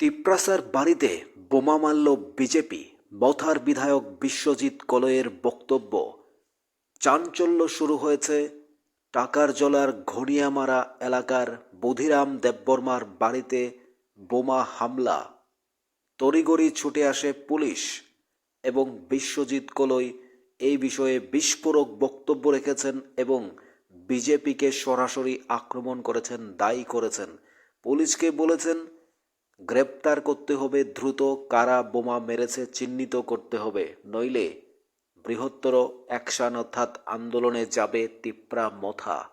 তিপ্রাসার বাড়িতে বোমা মারল বিজেপি মথার বিধায়ক বিশ্বজিৎ কলয়ের বক্তব্য। চাঞ্চল্য শুরু হয়েছে টাকার জলার ঘনিয়ামারা এলাকার বুধিরাম দেববর্মার বাড়িতে বোমা হামলা। তড়িগড়ি ছুটে আসে পুলিশ এবং বিশ্বজিৎ কলই এই বিষয়ে বিস্ফোরক বক্তব্য রেখেছেন এবং বিজেপিকে সরাসরি আক্রমণ করেছেন, দায়ী করেছেন। পুলিশকে বলেছেন গ্রেপ্তার করতে হবে, দ্রুত কারা বোমা মেরেছে চিহ্নিত করতে হবে। নইলে বৃহত্তর অ্যাকশন অর্থাৎ আন্দোলনে যাবে তিপ্রা মথা।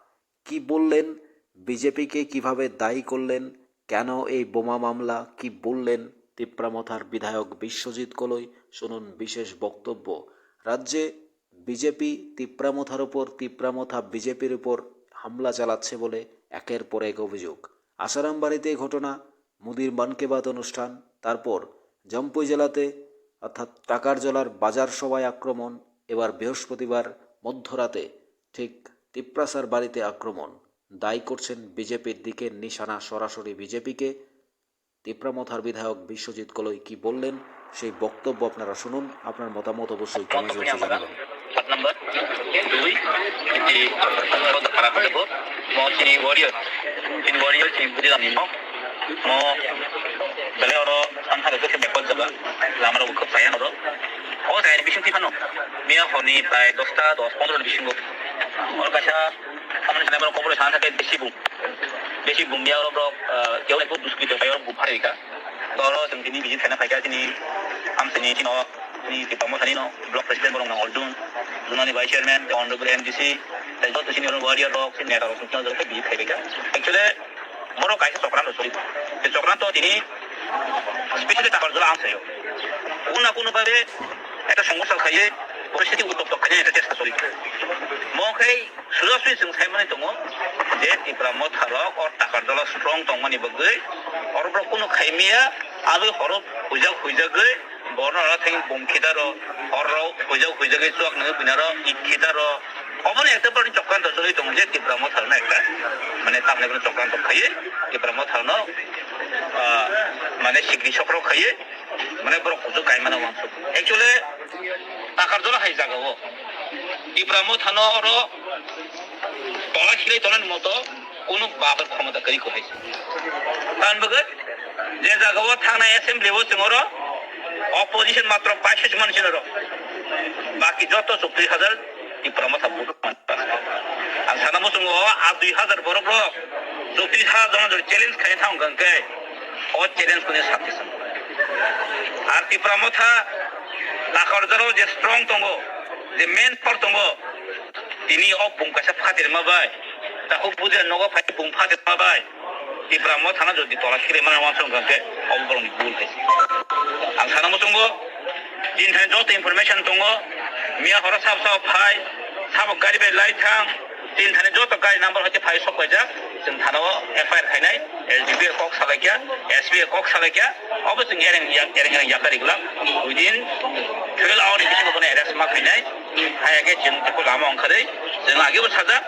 কি বললেন? বিজেপিকে কীভাবে দায়ী করলেন? কেন এই বোমা মামলা? কি বললেন? তিপ্রামথার বিধায়ক বিশ্বজিৎ কলই। শুনুন বিশেষ বক্তব্য। রাজ্যে বিজেপি তিপ্রামথার উপর তিপ্রামথা বিজেপির উপর হামলা চালাচ্ছে বলে একের পর এক অভিযোগ। আসারাম বাড়িতে ঘটনা মুদির মান কি বাত অনুষ্ঠান তারপর জম্পুই জেলাতে অর্থাৎ টাকার জলার বাজার সভায় আক্রমণ এবার বৃহস্পতিবার মধ্যরাতে ঠিক তিপ্রাসার বাড়িতে আক্রমণ। দায়ী করছেন বিজেপির দিকে নিশানা সরাসরি বিজেপিকে। তিপ্রামথার বিধায়ক বিশ্বজিৎ কলই কি বললেন সেই বক্তব্য আপনারা শুনুন আপনার মতামত অবশ্যই কমেন্ট বক্সে জানাবেন। সাত নম্বর দুই খারাপ antara ke bekot jaba lamara ko payan oro o saya bising ti pano mia honi প্রায় দশটা দশ পনেরো বিশিং ওর কাছে আমার সামনে বড় কবরে সামনে থাকে বেশি বুম বেশি বুম মিয়া ওর কেউ একটু দুষ্কৃত পাই ওর বুফারে দিকা তো ওর তিনি বিজি থানা পাইকা তিনি আমসিনি তিনি ni kita mau tadi no blok presiden borong nang oldun dunani vice chairman the honorable mdc dan joto senior warrior rock sini neta rock sunjang joto মনো কাহিনী চক্রান্ত চলিত সেই চক্রান্ত তিনি স্পেশালি টাকার জন্য আনছে কোন না কোনোভাবে একটা সমস্যা খাইয়ে পরিস্থিতি উত্তপ্ত খাইয়ে একটা চেষ্টা চলিত মখাই সুজাসুই সিং সাইমানি দङ যে তিপ্রা মথারক অর টাকার জল স্ট্রং দংমানি বগৈ অরব্র কোনো খাইমিয়া আগে হরব হুইজাক হুইজাগৈ বর্ণরা থাকি বমখিদার অর হুইজাক হুইজাগৈ চুয়াক নগে বিনার ইক্ষিদার অবনে একটা পর চক্রান্ত চলে দং যে তীব্রাম থারনা একটা। মানে তামনে কোনো চক্রান্ত খাইয়ে তীব্রাম থারনা মানে সিগ্রি চক্র খাইয়ে মানে বড় কুজো গাইমানা মাংস। একচুয়ালি টাকার জন্য হাই জাগাও তীব্রাম থানো অর তলা খিলাই তলার মতো কোনো বাবার ক্ষমতা করি কহাইছে কারণ বগত যে জায়গাও থানায় অ্যাসেম্বলিও जोङो অপোজিশন মাত্র বাইশ মানুষের বাকি যত চব্বিশ হাজার diploma sa budu mata ang sana mo sungo a dui hazar boro bro joti ha jama jor challenge khai thang gang ke o challenge kune sathi sam আর টিপ্রামো থা তাকর জরো যে স্ট্রং তঙ্গো, যে মেন পর তঙ্গো, তিনি অ বুমকাসা ফাতির মাবাই। তা ও বুঝে নগো ফাতি বুম ফাতির মাবাই। টিপ্রামো থানা যদি তলা শিরে মানে আমার সঙ্গে অবলম্বন ভুল হয়েছে। আর সারা মতো তিন থানে যত ইনফরমেশন তঙ্গো मिया हरा साब साब फाय साब गारि बाय लाइ थां दिनथाय जत गारि नाम्बार हते फाय सब बायजा जों थानाव एफआइआर खायनाय एलजिबि कक सालायकिया एसबि कक सालायकिया अब जों एरें एरें एरें याकारिगला उइदिन टुवेल्भ आवारनि गेजेराव जों एरेस्ट मा फैनाय हायागे जों बेखौ लामा ओंखारै जों आगेबो साजा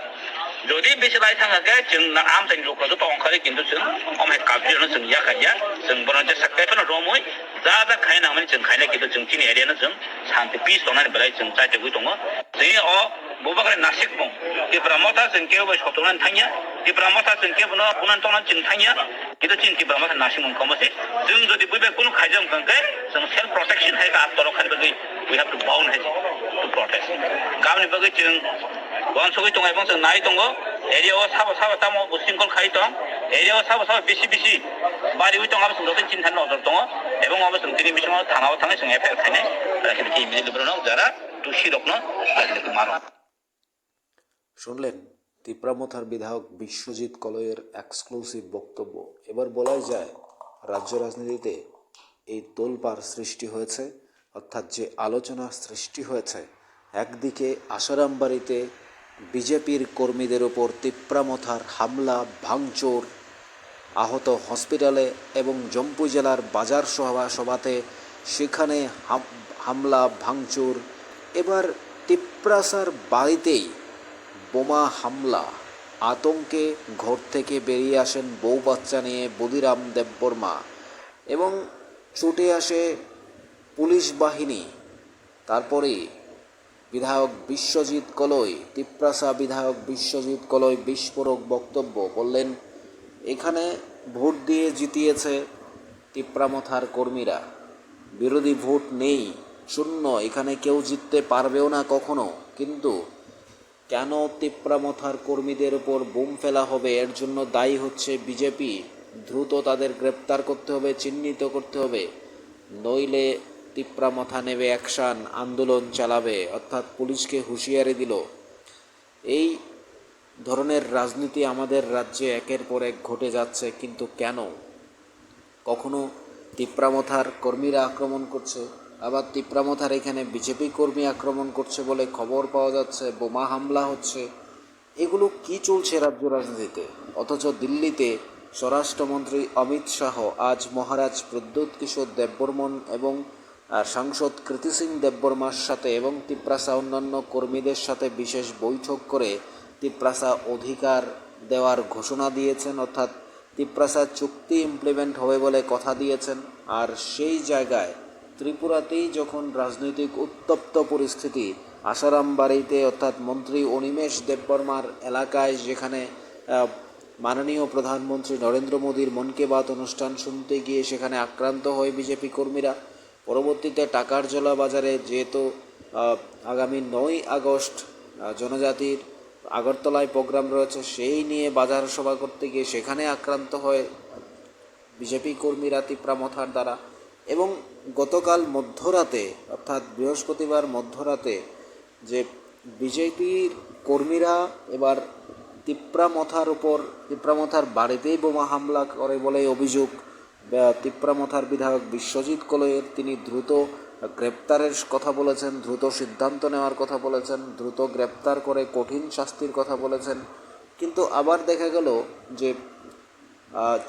যদি বেশি লাই থাকাকে जों আমদানি लोकफ्राथ' बावंखारो खिन्थु जों अमाय काब्रियावनो जों याखाया जों बरं साख्रिफोरनो रमै जा जा जों खायना किबो जों किनि एरिया न जों शान्ति पीस दंना बेलाय जों चाइटे गुइ दङ जे अ बबागरे नासिक मं तिब्रा मथा जों केबो सतनान थांया तिब्रा मथा जों केबो न पुनान तनान जों थांया कितु चिन तिब्रा मथा नासिक मं कमसे जों जदि बुबे कुनु खायजम गंगे जों सेल्फ प्रोटेक्शन है का आत्तरो Khan बगै we have to bound है to protect गामनि बगै जों वान सगै दङ एबं जों नाय दङ एरियाव साबा साबा এবং যারা দোষী রকম শুনলেন, তিপ্রামথার বিধায়ক বিশ্বজিৎ কলয়ের এক্সক্লুসিভ বক্তব্য। এবার বলাই যায়, রাজ্য রাজনীতিতে এই তোলপাড় সৃষ্টি হয়েছে, অর্থাৎ যে আলোচনার সৃষ্টি হয়েছে, একদিকে আশারামবাড়িতে বিজেপির কর্মীদের ওপর তিপ্রামথার হামলা, ভাঙচুর। আহত হসপিটালে এবং জম্পু জেলার বাজার সভা সভাতে সেখানে হাম- হামলা, ভাঙচুর। এবার তিপ্রাসার বাড়িতেই বোমা হামলা। আতঙ্কে ঘর থেকে বেরিয়ে আসেন বউ বাচ্চা নিয়ে বদিরাম দেববর্মা এবং ছুটে আসে পুলিশ বাহিনী। তারপরে বিধায়ক বিশ্বজিৎ কলই, তিপ্রাসা বিধায়ক বিশ্বজিৎ কলই বিস্ফোরক বক্তব্য বললেন, এখানে ভোট দিয়ে জিতিয়েছে তিপ্রামথার কর্মীরা। বিরোধী ভোট নেই, শূন্য, এখানে কেউ জিততে পারবেও না কখনো। কিন্তু কেন তিপ্রামথার কর্মীদের উপর বোম ফেলা হবে? এর জন্য দায়ী হচ্ছে বিজেপি। দ্রুত তাদের গ্রেপ্তার করতে হবে, চিহ্নিত করতে হবে। নইলে তিপ্রামথা নেবে, অ্যাকশান, আন্দোলন চালাবে, অর্থাৎ পুলিশকে হুঁশিয়ারি দিল। এই ধরনের রাজনীতি আমাদের রাজ্যে একের পর এক ঘটে যাচ্ছে, কিন্তু কেন? কখনো তিপ্রামথার কর্মীরা আক্রমণ করছে, আবার তিপ্রামথার এখানে বিজেপি কর্মী আক্রমণ করছে বলে খবর পাওয়া যাচ্ছে, বোমা হামলা হচ্ছে। এগুলো কি চলছে রাজ্য রাজনীতিতে? অথচ দিল্লিতে স্বরাষ্ট্রমন্ত্রী অমিত শাহ, আজ মহারাজ প্রদ্যুৎ কিশোর দেববর্মন এবং সাংসদ কৃতি সিং দেববর্মার সাথে এবং তিপ্রাসা অন্যান্য কর্মীদের সাথে বিশেষ বৈঠক করে তিপ্রাসা অধিকার দেওয়ার ঘোষণা দিয়েছেন। অর্থাৎ তিপ্রাসা চুক্তি ইমপ্লিমেন্ট হবে বলে কথা দিয়েছেন। আর সেই জায়গায় ত্রিপুরাতেই যখন রাজনৈতিক উত্তপ্ত পরিস্থিতি আসারাম বাড়িতে অর্থাৎ মন্ত্রী অনিমেষ দেববর্মার এলাকায়, যেখানে মাননীয় প্রধানমন্ত্রী নরেন্দ্র মোদীর মন কি বাত অনুষ্ঠান শুনতে গিয়ে সেখানে আক্রান্ত হয় বিজেপি কর্মীরা পরবর্তীতে টাকার জলা বাজারে যেহেতু আগামী নয় আগস্ট জনজাতির আগরতলায় প্রোগ্রাম রয়েছে, সেই নিয়ে বাজার সভা করতে গিয়ে সেখানে আক্রান্ত হয় বিজেপি কর্মীরা তিপ্রামথার দ্বারা। এবং গতকাল মধ্যরাতে, অর্থাৎ বৃহস্পতিবার মধ্যরাতে, যে বিজেপির কর্মীরা এবার তিপ্রামথার উপর তিপ্রামথার বাড়িতেই বোমা হামলা করে বলে অভিযোগ তিপ্রামথার বিধায়ক বিশ্বজিৎ কলয়ের তিনি দ্রুত গ্রেপ্তারের কথা বলেছেন, দ্রুত সিদ্ধান্ত নেওয়ার কথা বলেছেন, দ্রুত গ্রেপ্তার করে কঠিন শাস্তির কথা বলেছেন। কিন্তু আবার দেখা গেল যে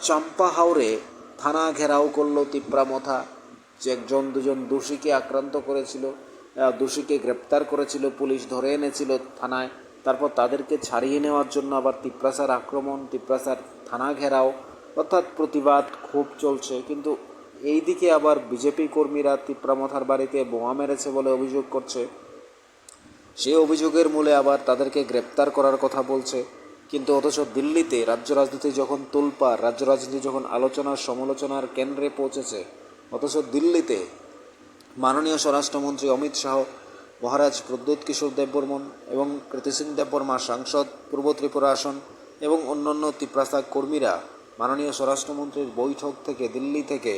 চাম্পা হাওড়ে থানা ঘেরাও করল তিপ্রামথা। যে একজন, দুজন দোষীকে আক্রান্ত করেছিল দোষীকে গ্রেপ্তার করেছিল, পুলিশ ধরে এনেছিল থানায়। তারপর তাদেরকে ছাড়িয়ে নেওয়ার জন্য আবার তিপ্রাসার আক্রমণ, তিপ্রাসার থানা ঘেরাও অর্থাৎ প্রতিবাদ খুব চলছে, কিন্তু এই দিকে আবার বিজেপি কর্মীরা তিপ্রামথার বাড়িতে বোমা মেরেছে বলে অভিযোগ করছে। সেই অভিযোগের মূলে আবার তাদেরকে গ্রেপ্তার করার কথা বলছে, কিন্তু অথচ দিল্লিতে রাজ্য রাজনীতি যখন তোলপাড় রাজ্য রাজনীতি যখন আলোচনার সমালোচনার কেন্দ্রে পৌঁছেছে, অথচ দিল্লিতে মাননীয় স্বরাষ্ট্রমন্ত্রী অমিত শাহ, মহারাজ প্রদ্যুৎ কিশোর দেববর্মন এবং কৃতি সিং দেববর্মা সাংসদ, পূর্ব ত্রিপুরা আসন এবং অন্যান্য তিপ্রাসা কর্মীরা মাননীয় স্বরাষ্ট্রমন্ত্রীর বৈঠক থেকে দিল্লি থেকে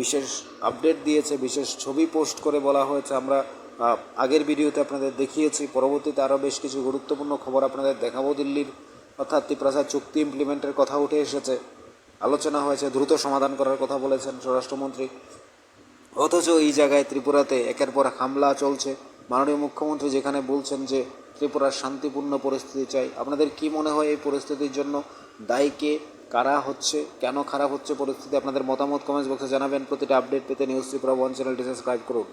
বিশেষ আপডেট দিয়েছে, বিশেষ ছবি পোস্ট করে বলা হয়েছে। আমরা আগের ভিডিওতে আপনাদের দেখিয়েছি, পরবর্তীতে আরও বেশ কিছু গুরুত্বপূর্ণ খবর আপনাদের দেখাবো দিল্লির। অর্থাৎ তিপ্রাসা চুক্তি ইমপ্লিমেন্টের কথা উঠে এসেছে। আলোচনা হয়েছে, দ্রুত সমাধান করার কথা বলেছেন স্বরাষ্ট্রমন্ত্রী। অথচ এই জায়গায় ত্রিপুরাতে একের পর হামলা চলছে। মাননীয় মুখ্যমন্ত্রী যেখানে বলছেন যে ত্রিপুরার শান্তিপূর্ণ পরিস্থিতি চাই। আপনাদের কি মনে হয় এই পরিস্থিতির জন্য? দায়ী কে? কারা হচ্ছে, কেন খারাপ হচ্ছে পরিস্থিতি, আপনাদের মতামত কমেন্টস বক্সে জানাবেন। প্রতিটা আপডেট পেতে নিউজ ত্রিপুরা ওয়ান চ্যানেলটি সাবস্ক্রাইব করুন।